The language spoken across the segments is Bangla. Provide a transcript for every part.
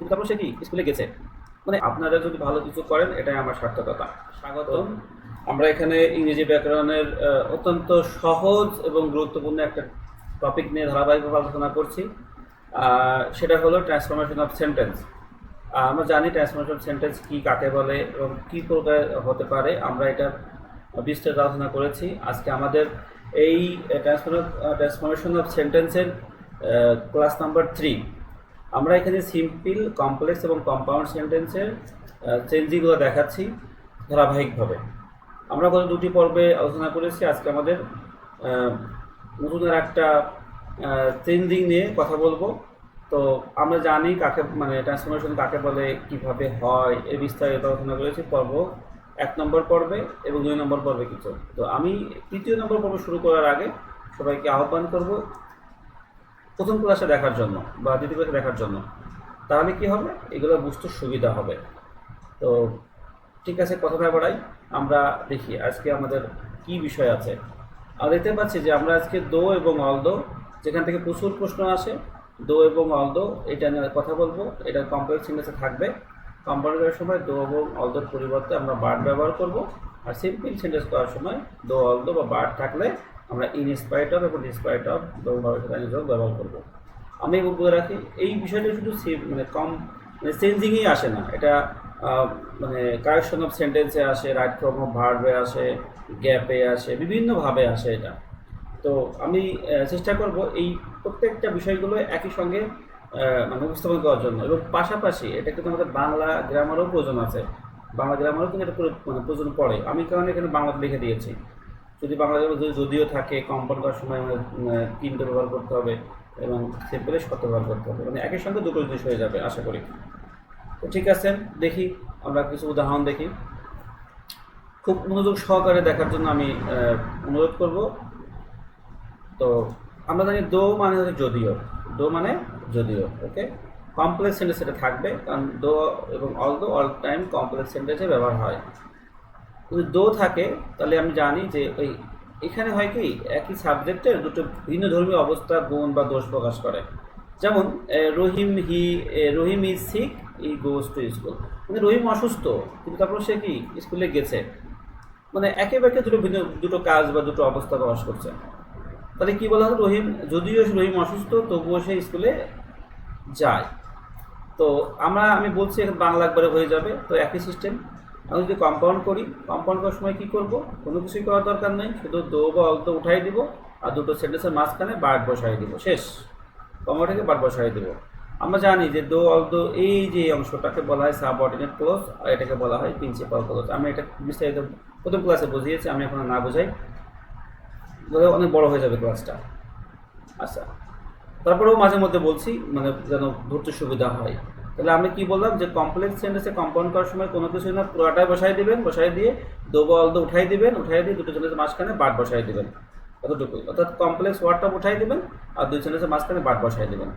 কিন্তু তারপর সে কি? স্কুলে গেছে। মানে আপনারা যদি ভালো কিছু করেন এটাই আমার সার্থকতা। স্বাগতম। আমরা এখানে ইংরেজি ব্যাকরণের অত্যন্ত সহজ এবং গুরুত্বপূর্ণ একটা টপিক নিয়ে ধারাবাহিকভাবে আলোচনা করছি। সেটা হলো ট্রান্সফরমেশন অফ সেন্টেন্স আমরা জানি ট্রান্সফরমেশন অফ সেন্টেন্স কি কাকে বলে এবং কী প্রকার হতে পারে। আমরা এটা বিস্তারিত আলোচনা করেছি। আজকে আমাদের এই ট্রান্সফরমেশন অফ সেন্টেন্সের ক্লাস নাম্বার থ্রি আমরা এখানে সিম্পল কমপ্লেক্স এবং কম্পাউন্ড সেন্টেন্সের চেঞ্জিংগুলো দেখাচ্ছি ধারাবাহিকভাবে। আমরা গত দুটি পর্বে আলোচনা করেছি আজকে আমাদের আহ, নতুন আর একটা চেঞ্জিং নিয়ে কথা বলব। তো আমরা জানি কাকে মানে ট্রান্সফরমেশন কাকে বলে কীভাবে হয় এর বিস্তারিত আলোচনা করেছি পর্ব এক নম্বর পর্বে এবং দুই নম্বর পর্বে কিছু। তো আমি তৃতীয় নম্বর পর্ব শুরু করার আগে সবাইকে আহ্বান করব প্রথম ক্লাসে দেখার জন্য বা দ্বিতীয় ক্লাসে দেখার জন্য, তাহলে কি হবে? এগুলো বুঝতে সুবিধা হবে। তো ঠিক আছে, কথা না বাড়াই আমরা দেখি আজকে আমাদের কি বিষয় আছে। আর দেখতে পাচ্ছি যে আমরা আজকে দো এবং অলদো যেখান থেকে প্রচুর প্রশ্ন আসে, দো এবং অলদো এটা নিয়ে কথা বলব। এটা কমপ্লেক্স ইংলিশে থাকবে। কম্পাউন্ড করার সময় দো এবং অলদোর পরিবর্তে আমরা বার্ড ব্যবহার করব। আর সিম্পল সেন্টেন্স করার সময় দো অলদো বা বার্ড থাকলে আমরা ইন স্পাইট অফ এবং ডিসপাইট অফ দো ব্যবহার করব। আমি বলে রাখি, এই বিষয়টা শুধু মানে কম মানে চেঞ্জিংই আসে না। এটা মানে কারেকশন অফ সেন্টেন্সে আসে রাইট ফর্ম অফ ভার্বে আসে গ্যাপে আসে, বিভিন্নভাবে আসে এটা। তো আমি চেষ্টা করব এই প্রত্যেকটা বিষয়গুলো একই সঙ্গে মানে উপস্থাপন করার জন্য। এবং পাশাপাশি এটা কিন্তু আমাদের বাংলা গ্রামারও প্রয়োজন আছে। বাংলা গ্রামারও কিন্তু এটা মানে প্রয়োজন পড়ে। আমি কারণে এখানে বাংলাতে লিখে দিয়েছি। যদি বাংলা গ্রামার যদি যদিও থাকে কম্পাউন্ড করার সময় আমাদের তিনটে ব্যবহার করতে হবে এবং সিম্পলে শত ব্যবহার করতে হবে। মানে একই সঙ্গে দুটো জিনিস হয়ে যাবে, আশা করি। তো ঠিক আছে, দেখি, আমরা কিছু উদাহরণ দেখি। খুব মনোযোগ সহকারে দেখার জন্য আমি অনুরোধ করব। তো আমরা জানি দো মানে যদিও। দো মানে যদিও ওকে কমপ্লেক্স সেন্টেন্স এটা থাকবে, কারণ দো এবং অল দো অল টাইম কমপ্লেক্স সেন্টেন্সে ব্যবহার হয়। যদি দো থাকে, তাহলে আমি জানি যে ওই এখানে হয় কি, একই সাবজেক্টের দুটো ভিন্ন ধর্মীয় অবস্থা, গুণ বা দোষ প্রকাশ করে। যেমন Rahim he Rahim is sick he goes to school মানে রহিম অসুস্থ, কিন্তু তারপর সে কি স্কুলে গেছে। মানে একে একে দুটো ভিন্ন, দুটো কাজ বা দুটো অবস্থা প্রকাশ করছে। তাহলে কি বলা হয় রহিম? যদিও রহিম অসুস্থ, তবুও সে স্কুলে যায়। তো আমরা, আমি বলছি, এখন বাংলা একবারে হয়ে যাবে। তো একই সিস্টেম আমি যদি কম্পাউন্ড করি কম্পাউন্ড করার সময় কী করব? কোনো কিছুই করার দরকার নেই, শুধু দো বা অল্প উঠাই দিব আর দুটো সেন্টেন্সের মাঝখানে বার্ড বসাই দিব, শেষ। কম্পাউন্ডে বার্ড বসাই দিব। আমরা জানি যে দো অল্প এই যে অংশটাকে বলা হয় সাব সাবঅর্ডিনেট ক্লোজ আর এটাকে বলা হয় প্রিন্সিপাল ক্লোজ আমি এটা বিস্তারিত প্রথম ক্লাসে বুঝিয়েছি, আমি এখন না বোঝাই। অনেক বড় হয়ে যাবে ক্লাসটা আচ্ছা। তারপরেও মাঝে মধ্যে বলছি মানে যেন ধরতে সুবিধা হয়। তাহলে আমি কি বললাম যে কমপ্লেক্স সেন্টেন্সে কম্পাউন্ড করার সময় কোনো কিছু না পুরোটাই বসাই দিবেন, বসাই দিয়ে দো বল দো উঠাই দিবেন, উঠাই দিয়ে দুটো সেন্টেন্সের মাঝখানে বাট বসাই দিবেন কতটুকুই অর্থাৎ কমপ্লেক্স ওয়ার্ডটা উঠাই দিবেন আর দুই সেন্টেন্সের মাঝখানে বাট বসাই দিবেন।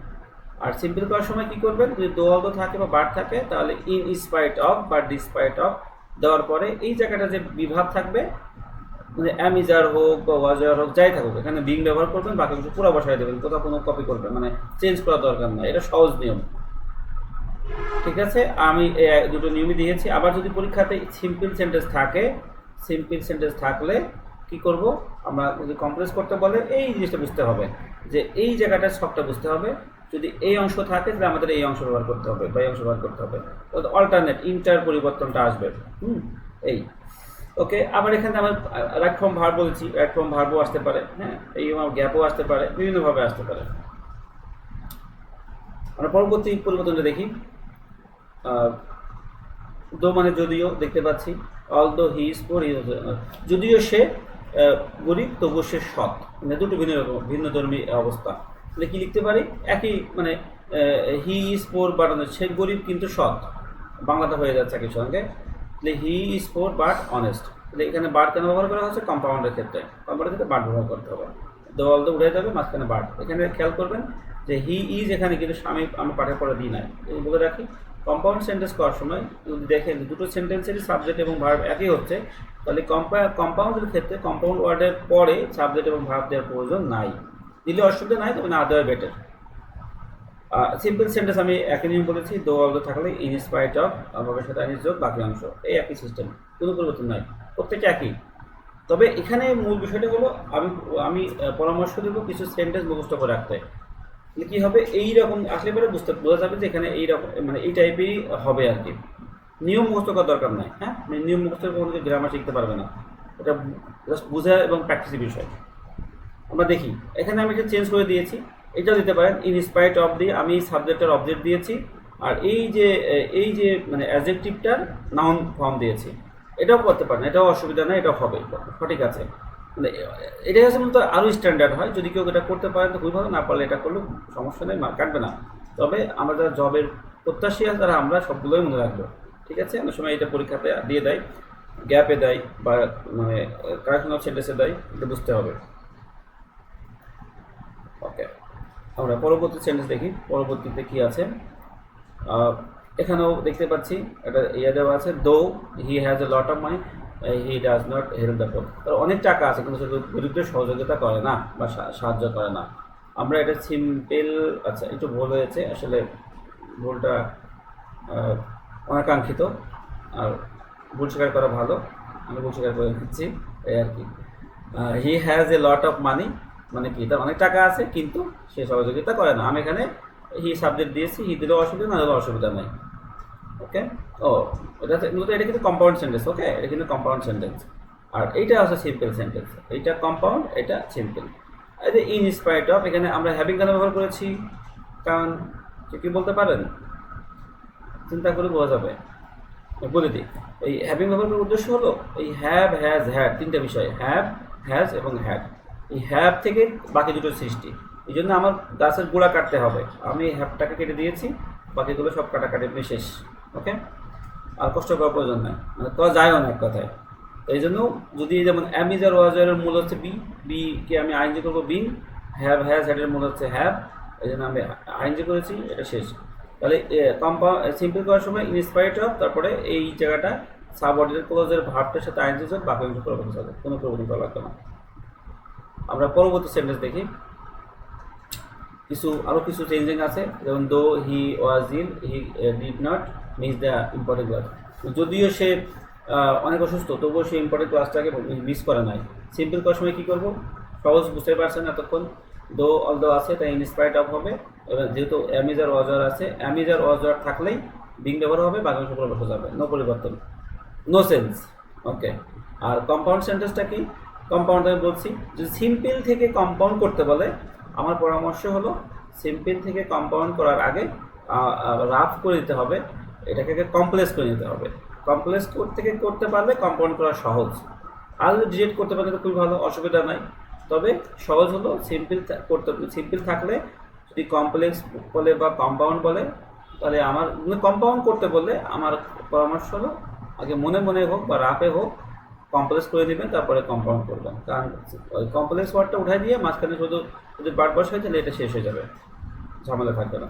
আর সিম্পল করার সময় কি করবেন? যদি দো অল্প থাকে বা বাট থাকে, তাহলে ইন স্পাইট অফ বা ডিসপাইট অফ দেওয়ার পরে এই জায়গাটা যে বিভাগ থাকবে মানে অ্যামিজার হোক বা ওয়াজার হোক, যাই থাকুক, এখানে বিং ব্যবহার করবেন, বাকি কিছু পুরো বসাই দেবেন, কোথাও কোনো কপি করবেন মানে চেঞ্জ করার দরকার নাই, এটা সহজ নিয়ম। ঠিক আছে? আমি দুটো নিয়মই দিয়েছি। আবার যদি পরীক্ষাতে সিম্পল সেন্টেন্স থাকে সিম্পল সেন্টেন্স থাকলে কি করব? আমরা যদি কমপ্লেক্স করতে বলে, এই জিনিসটা বুঝতে হবে যে এই জায়গাটা সবটা বুঝতে হবে। যদি এই অংশ থাকে, তাহলে আমাদের এই অংশ ব্যবহার করতে হবে বা এই অংশ ব্যবহার করতে হবে। অল্টারনেট ইন্টার পরিবর্তনটা আসবে। হুম, এই। ওকে, আবার এখানে আমার রাইট ফর্ম ভার বলছি। রাইট ফর্ম ভার্বও আসতে পারে। হ্যাঁ এই আমার গ্যাপও আসতে পারে। বিভিন্নভাবে আসতে পারে। আমরা পরবর্তী পরিবর্তনটা দেখি। দো মানে যদিও দেখতে পাচ্ছি অল দো হি ইজ পোর যদিও সে গরিব, তবুও সে সৎ। মানে দুটো ভিন্ন রকম, ভিন্ন ধর্মী অবস্থা। তাহলে কি লিখতে পারি? একই মানে হি ইজ পোর বাট সে গরিব কিন্তু সৎ। বাংলাটা হয়ে যাচ্ছে একই সঙ্গে তাহলে he is poor but honest তাহলে এখানে বাট কেন ব্যবহার করা হচ্ছে কম্পাউন্ডের ক্ষেত্রে। কম্পাউন্ডের ক্ষেত্রে বাট ব্যবহার করতে হবে। দো অল দো উঠে যাবে, মাঝখানে বাট এখানে খেয়াল করবেন যে হি ইজ এখানে কিন্তু আমি আমি পাঠে পড়ে দিই নাই। বলে রাখি কম্পাউন্ড সেন্টেন্স করার সময় যদি দেখেন দুটো সেন্টেন্সেরই সাবজেক্ট এবং ভার্ব একই হচ্ছে, তাহলে কম্পাউন্ডের ক্ষেত্রে কম্পাউন্ড ওয়ার্ডের পরে সাবজেক্ট এবং ভার্ব দেওয়ার প্রয়োজন নাই। দিলে অসুবিধা নাই, তবে না দেওয়া বেটার সিম্পল সেন্টেন্স আমি একই নিয়ম বলেছি দো অল থাকলে ইন স্পাইট অফ ভাবের সাথে আইনিস যোগ বাকি অংশ, এই একই সিস্টেম কোনো পরিবর্তন নাই, প্রত্যেকটা একই। তবে এখানে মূল বিষয়টা হলো, আমি আমি পরামর্শ দেবো কিছু সেন্টেন্স মুখস্থ করে রাখতে। কি হবে? এই রকম আসলে পরে বুঝতে, বোঝা যাবে যে এখানে এই রকম মানে এই টাইপেরই হবে আর কি। নিয়ম মুখস্থ করার দরকার নাই হ্যাঁ? মানে নিয়ম মুখস্থ কোনো গ্রামার শিখতে পারবে না। এটা জাস্ট বোঝা এবং প্র্যাকটিসের বিষয়। আমরা দেখি, এখানে আমি এটা চেঞ্জ করে দিয়েছি। এটা দিতে পারেন ইন স্পাইট অফ দিয়ে আমি সাবজেক্টের অবজেক্ট দিয়েছি, আর এই যে এই যে মানে অ্যাজেক্টিভটার নাউন ফর্ম দিয়েছি। এটাও করতে পারেন, এটাও অসুবিধা নেই, এটাও হবে। সঠিক আছে। মানে এটাই হচ্ছে মূলত আরও স্ট্যান্ডার্ড হয়। যদি কেউ এটা করতে পারেন তো খুবই ভালো। না পারলে এটা করলেও সমস্যা নেই মার কাটবে না। তবে আমরা যারা জবের প্রত্যাশী আছে, তারা আমরা সবগুলোই মনে রাখব। ঠিক আছে? অনেক সময় এটা পরীক্ষাতে দিয়ে দেয় গ্যাপে দেয় বা মানে কারেকশন অফ সেন্টেন্সে দেয়, এটা বুঝতে হবে। ওকে আমরা পরবর্তী সেন্টেন্স দেখি। পরবর্তীতে কি আছে? এখানেও দেখতে পাচ্ছি, একটা ইয়ে দেওয়া আছে though he has a lot of money he does not help the poor তার অনেক টাকা আছে, কিন্তু সে গরিবদের সহযোগিতা করে না বা সাহায্য করে না। আমরা এটা সিম্পল আচ্ছা একটু ভুল হয়েছে, আসলে ভুলটা অনাকাঙ্ক্ষিত। আর ভুল স্বীকার করা ভালো, আমি ভুল স্বীকার করে দিচ্ছি এই আর কি। He has a lot of money মানে কি, তার অনেক টাকা আছে, কিন্তু সে সহযোগিতা করে না। আমি এখানে হি সাবজেক্ট দিয়েছি হি দিলেও অসুবিধা, না দিলেও অসুবিধা নেই। ওকে ও এটা হচ্ছে- মূলত এটা কিন্তু কম্পাউন্ড সেন্টেন্স ওকে এটা কিন্তু কম্পাউন্ড সেন্টেন্স আর এইটা হচ্ছে সিম্পল সেন্টেন্স এইটা কম্পাউন্ড এটা সিম্পল এই যে ইন স্পাইট অফ এখানে আমরা হ্যাভিং কেন ব্যবহার করেছি? কারণ, কি বলতে পারেন? চিন্তা করে বোঝা যাবে। বলে দিই, এই হ্যাভিং ব্যবহার করার উদ্দেশ্য হলো, এই হ্যাভ হ্যাজ হ্যাড তিনটা বিষয় হ্যাভ হ্যাজ এবং হ্যাড এই হ্যাভ থেকে বাকি দুটো সৃষ্টি। এই জন্য আমার গাছের গোড়া কাটতে হবে। আমি হ্যাভটাকে কেটে দিয়েছি, বাকিগুলো সব কাটাকাটি শেষ। ওকে? আর কষ্ট করার প্রয়োজন নাই। মানে তো যায়ও না এক কথায়। এই জন্য যদি যেমন অ্যামিজার ওয়াজারের মূল হচ্ছে বি বি কে আমি আইনজি করব বি হ্যাভ হ্যাজ হ্যাডের মূল হচ্ছে হ্যাভ এই জন্য আমি আইনজি করেছি, এটা শেষ। তাহলে কম্পাউন্ড সিম্পল করার সময় ইনস্পাইট অফ তারপরে এই জায়গাটা সাবঅর্ডিনেট ক্লোজের ভার্বটার সাথে আইনজি যোগ বাকি অংশ প্রবন্ধ হবে কোনো প্রবন্ধ করা লাগবে না। আমরা পরবর্তী সেন্টেন্স দেখি। কিছু আরও কিছু চেঞ্জিং আছে, যেমন though he was ill he did not miss the important class যদিও সে অনেক অসুস্থ, তবুও সে ইম্পর্টেন্ট ক্লাসটাকে মিস করে নাই। সিম্পল করার সময় কী করব? সহজ বুঝতে পারছেন এতক্ষণ। দো অল দো আছে, তাই ইনস্পাইট অফ হবে। এবার যেহেতু অ্যামিজার ওয়াজার আছে অ্যামিজার ওয়াজার থাকলেই বিং ব্যবহার হবে অংশ পুরো বসে যাবে। নো পরিবর্তন। নো সেন্স ওকে আর কম্পাউন্ড সেন্টেন্সটা কি? কম্পাউন্ড আমি বলছি যদি সিম্পল থেকে কম্পাউন্ড করতে বলে, আমার পরামর্শ হলো সিম্পল থেকে কম্পাউন্ড করার আগে রাফ করে দিতে হবে। এটাকে কমপ্লেক্স করে নিতে হবে। কমপ্লেক্স থেকে করতে পারলে কম্পাউন্ড করা সহজ। আর যদি ডিজিট করতে পারলে তো খুবই ভালো, অসুবিধা নাই। তবে সহজ হলো সিম্পল করতে সিম্পল থাকলে যদি কমপ্লেক্স বলে বা কম্পাউন্ড বলে, তাহলে আমার কম্পাউন্ড করতে বললে আমার পরামর্শ হলো, আগে মনে মনে হোক বা রাফে হোক কমপ্লেক্স করে দিবেন তারপরে কম্পাউন্ড করবেন। কারণ ওই কমপ্লেক্স ওয়ার্ডটা উঠাই দিয়ে মাঝখানে শুধু যদি বার বসে হয় তাহলে এটা শেষ হয়ে যাবে। ঝামেলা থাকবে না।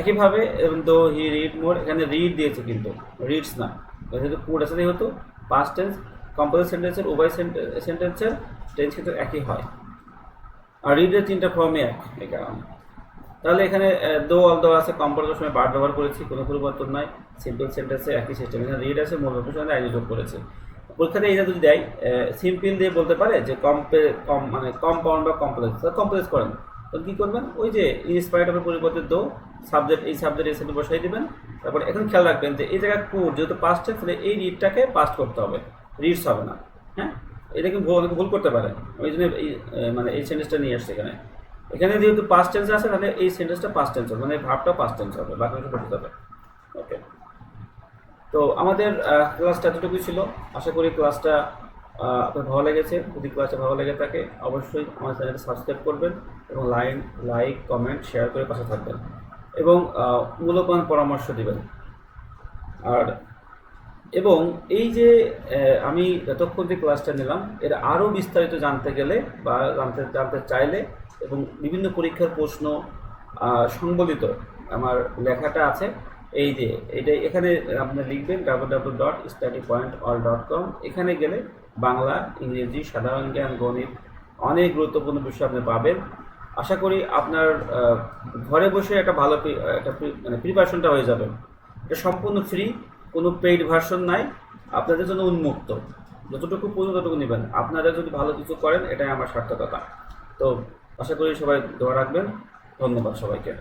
একইভাবে দো হি রিড মোর এখানে রিড দিয়েছে কিন্তু রিডস না। যেহেতু পুরো সাথে হতো পাস্ট টেন্স কম্পাউন্ড সেন্টেন্সের উভয় সেন্টেন্সের টেন্স কিন্তু একই হয়। আর রিডের তিনটা ফর্মে এক, এই কারণে। তাহলে এখানে দো অল দো আছে কম্পাউন্ডের সময় বার ব্যবহার করেছি, কোনো পরিবর্তন নাই। সিম্পল সেন্টেন্সে একই সিস্টেম এখানে রিড আছে, মূল সঙ্গে আইনি যোগ করেছে। পরীক্ষাতে এটা যদি দেয় সিম্পল দিয়ে বলতে পারে যে কম্পে কম মানে কম্পাউন্ড বা কমপ্লেক্স কমপ্লেক্স করেন। তো কী করবেন? ওই যে ইনস্পাইরেটের পরিবর্তে দো সাবজেক্ট এই সাবজেক্ট এসে বসাই দিবেন। তারপরে এখন খেয়াল রাখবেন যে এই জায়গায় কুড যেহেতু পাস্ট তাহলে এই রিডটাকে পাস্ট করতে হবে। রিডস হবে না হ্যাঁ? এটা কিন্তু ভুল ভুল করতে পারে ওই জন্য এই মানে এই সেন্টেন্সটা নিয়ে আসছে এখানে। এখানে যেহেতু পাস্ট টেন্স আছে, তাহলে এই সেন্টেন্সটা পাস্ট টেন্স হবে মানে ভাবটা পাস্ট টেন্স হবে, বাকি কিছু করতে হবে। ওকে তো আমাদের ক্লাসটা এতটুকুই ছিল। আশা করি ক্লাসটা আপনার ভালো লেগেছে, যদি ক্লাসটা ভালো লেগে থাকে, অবশ্যই আমার চ্যানেলটা সাবস্ক্রাইব করবেন এবং লাইন লাইক কমেন্ট শেয়ার করে পাশে থাকবেন। এবং মূল্যবান পরামর্শ দেবেন। আর, এবং এই যে আমি এতক্ষণ যে ক্লাসটা নিলাম, এর আরও বিস্তারিত জানতে গেলে বা জানতে জানতে চাইলে এবং বিভিন্ন পরীক্ষার প্রশ্ন সংবলিত আমার লেখাটা আছে, এই যে, এটা এখানে আপনি লিখবেন W W dot study point all dot com এখানে গেলে বাংলা, ইংরেজি, সাধারণ জ্ঞান, গণিত অনেক গুরুত্বপূর্ণ বিষয় আপনি পাবেন। আশা করি আপনার ঘরে বসে একটা ভালো একটা মানে প্রিপারেশনটা হয়ে যাবে। এটা সম্পূর্ণ ফ্রি কোনো পেইড ভার্সন নাই। আপনাদের জন্য উন্মুক্ত। যতটুকু প্রয়োজন ততটুকু নেবেন। আপনারা যদি ভালো কিছু করেন, এটাই আমার সার্থকতা। তো আশা করি সবাই দোয়া রাখবেন। ধন্যবাদ সবাইকে।